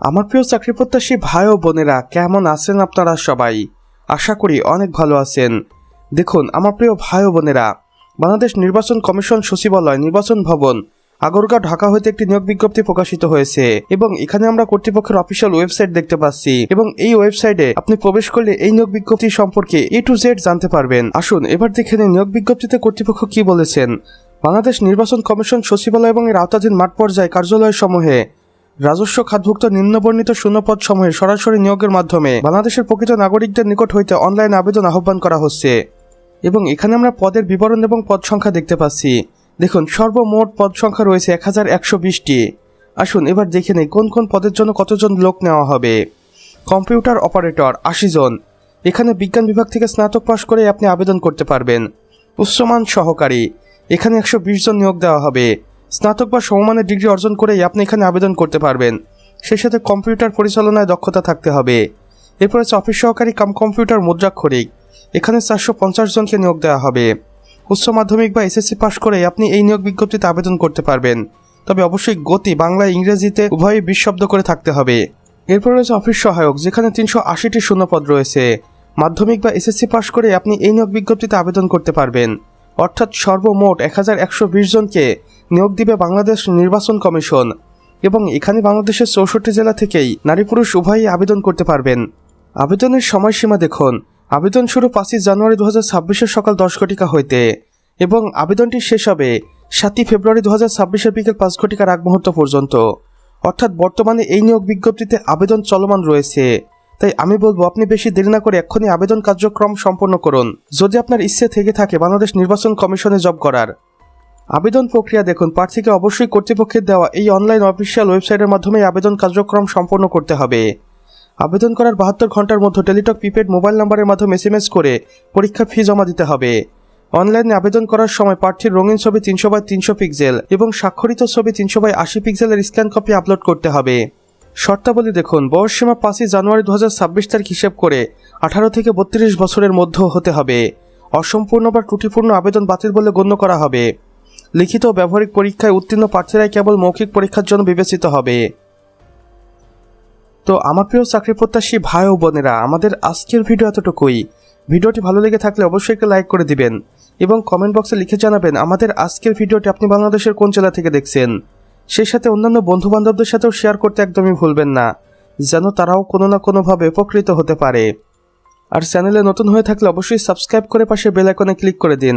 আমার প্রিয় চাকরি প্রত্যাশী ভাই ও বোনেরা, কেমন আছেন আপনারা সবাই? আশা করি অনেক ভালো আছেন। দেখুন, আমার প্রিয় ভাই ও বোনেরা, বাংলাদেশ নির্বাচন কমিশন সচিবালয় নির্বাচন ভবন, আগরগাঁও, ঢাকা হইতে একটি নিয়োগ বিজ্ঞপ্তি প্রকাশিত হয়েছে এবং এখানে আমরা কর্তৃপক্ষের অফিসিয়াল ওয়েবসাইট দেখতে পাচ্ছি এবং এই ওয়েবসাইটে আপনি প্রবেশ করলে এই নিয়োগ বিজ্ঞপ্তি সম্পর্কে এ টু জেড জানতে পারবেন। আসুন, এবার দেখে নিন নিয়োগ বিজ্ঞপ্তিতে কর্তৃপক্ষ কি বলেছেন। বাংলাদেশ নির্বাচন কমিশন সচিবালয় এবং এর আওতাধীন মাঠ পর্যায়ে কার্যালয় সমূহে রাজস্ব খাতভুক্ত নিম্নবর্ণিত শূন্যপদ সমূহে সরাসরি নিয়োগের মাধ্যমে বাংলাদেশের প্রকৃত নাগরিকদের নিকট হইতে অনলাইন আবেদন আহ্বান করা হচ্ছে। এবং এখানে আমরা পদের বিবরণ এবং পদ সংখ্যা দেখতে পাচ্ছি। দেখুন, সর্বমোট পদ সংখ্যা রয়েছে এক হাজার একশো বিশটি। আসুন, এবার দেখে নেই কোন কোন পদের জন্য কতজন লোক নেওয়া হবে। কম্পিউটার অপারেটর, আশি জন। এখানে বিজ্ঞান বিভাগ থেকে স্নাতক পাশ করে আপনি আবেদন করতে পারবেন। উচ্চমান সহকারী, এখানে একশো বিশ জন নিয়োগ দেওয়া হবে। স্নাতক বা সমমানের ডিগ্রি অর্জন করেই আপনি এখানে আবেদন করতে পারবেন। সেই সাথে কম্পিউটার পরিচালনায় দক্ষতা থাকতে হবে। এরপর হচ্ছে অফিস সহকারী কাম কম্পিউটার মুদ্রাক্ষরিক এখানে চারশো পঞ্চাশ জনকে নিয়োগ দেওয়া হবে। উচ্চ মাধ্যমিক বা এসএসসি পাশ করে আপনি এই নিয়োগ বিজ্ঞপ্তিতে আবেদন করতে পারবেন। তবে অবশ্যই গতি বাংলা, ইংরেজিতে উভয়ই বিশব্দ করে থাকতে হবে। এরপর রয়েছে অফিস সহায়ক, যেখানে তিনশো আশিটি শূন্যপদ রয়েছে। মাধ্যমিক বা এসএসসি পাশ করে আপনি এই নিয়োগ বিজ্ঞপ্তিতে আবেদন করতে পারবেন। অর্থাৎ সর্বমোট এক হাজার একশো বিশ জনকে নিয়োগ দিবে বাংলাদেশ নির্বাচন কমিশন এবং এখানে বাংলাদেশের চৌষট্টি জেলা থেকেই নারী পুরুষ উভয়ই আবেদন করতে পারবেন। আবেদনের সময়সীমা দেখুন। আবেদন শুরু পাঁচই জানুয়ারি দু হাজার ছাব্বিশের সকাল দশ ঘটিকা হইতে এবং আবেদনটি শেষ হবে সাতই ফেব্রুয়ারি দু হাজার ছাব্বিশের বিকেল পাঁচ ঘটিকার আগ মুহূর্ত পর্যন্ত। অর্থাৎ বর্তমানে এই নিয়োগ বিজ্ঞপ্তিতে আবেদন চলমান রয়েছে। তাই আমি বলব, আপনি বেশি দেরি না করে এক্ষুনি আবেদন কার্যক্রম সম্পন্ন করুন। যদি আপনার ইচ্ছে থেকে থাকে বাংলাদেশ নির্বাচন কমিশনে জব করার। আবেদন প্রক্রিয়া দেখুন, প্রার্থীকে অবশ্যই কর্তৃপক্ষের দেওয়া এই অনলাইন অফিসিয়াল ওয়েবসাইটের মাধ্যমে আবেদন কার্যক্রম সম্পন্ন করতে হবে। আবেদন করার বাহাত্তর ঘণ্টার মধ্যে টেলিটক প্রিপেড মোবাইল নাম্বারের মাধ্যমে এস করে পরীক্ষা ফি জমা দিতে হবে। অনলাইনে আবেদন করার সময় প্রার্থীর রঙিন ছবি তিনশো বাই তিনশো পিক্সেল এবং স্বাক্ষরিত ছবি তিনশো বাই আশি পিক্সেলের স্ক্যান কপি আপলোড করতে হবে। শর্তাবলী দেখুন বয়স সীমা পাঁচই জানুয়ারি দু হাজার ছাব্বিশ তারিখ হিসেব করে আঠারো থেকে বত্রিশ বছরের মধ্যে হতে হবে। অসম্পূর্ণ বা ত্রুটিপূর্ণ আবেদন বাতিল বলে গণ্য করা হবে। লিখিত ও ব্যবহারিক পরীক্ষায় উত্তীর্ণ প্রার্থীরাই কেবল মৌখিক পরীক্ষার জন্য বিবেচিত হবে। তো আমার প্রিয় চাকরি প্রত্যাশী ভাই ও বোনেরা, আমাদের আজকের ভিডিও এতটুকুই। ভিডিওটি ভালো লেগে থাকলে অবশ্যই একটা লাইক করে দিবেন এবং কমেন্ট বক্সে লিখে জানাবেন আমাদের আজকের ভিডিওটি আপনি বাংলাদেশের কোন জেলা থেকে দেখছেন। সেই সাথে অন্যান্য বন্ধু বান্ধবদের সাথেও শেয়ার করতে একদমই ভুলবেন না, যেন তারাও কোনো না কোনোভাবে উপকৃত হতে পারে। আর চ্যানেলে নতুন হয়ে থাকলে অবশ্যই সাবস্ক্রাইব করে পাশে বেল আইকনে ক্লিক করে দিন।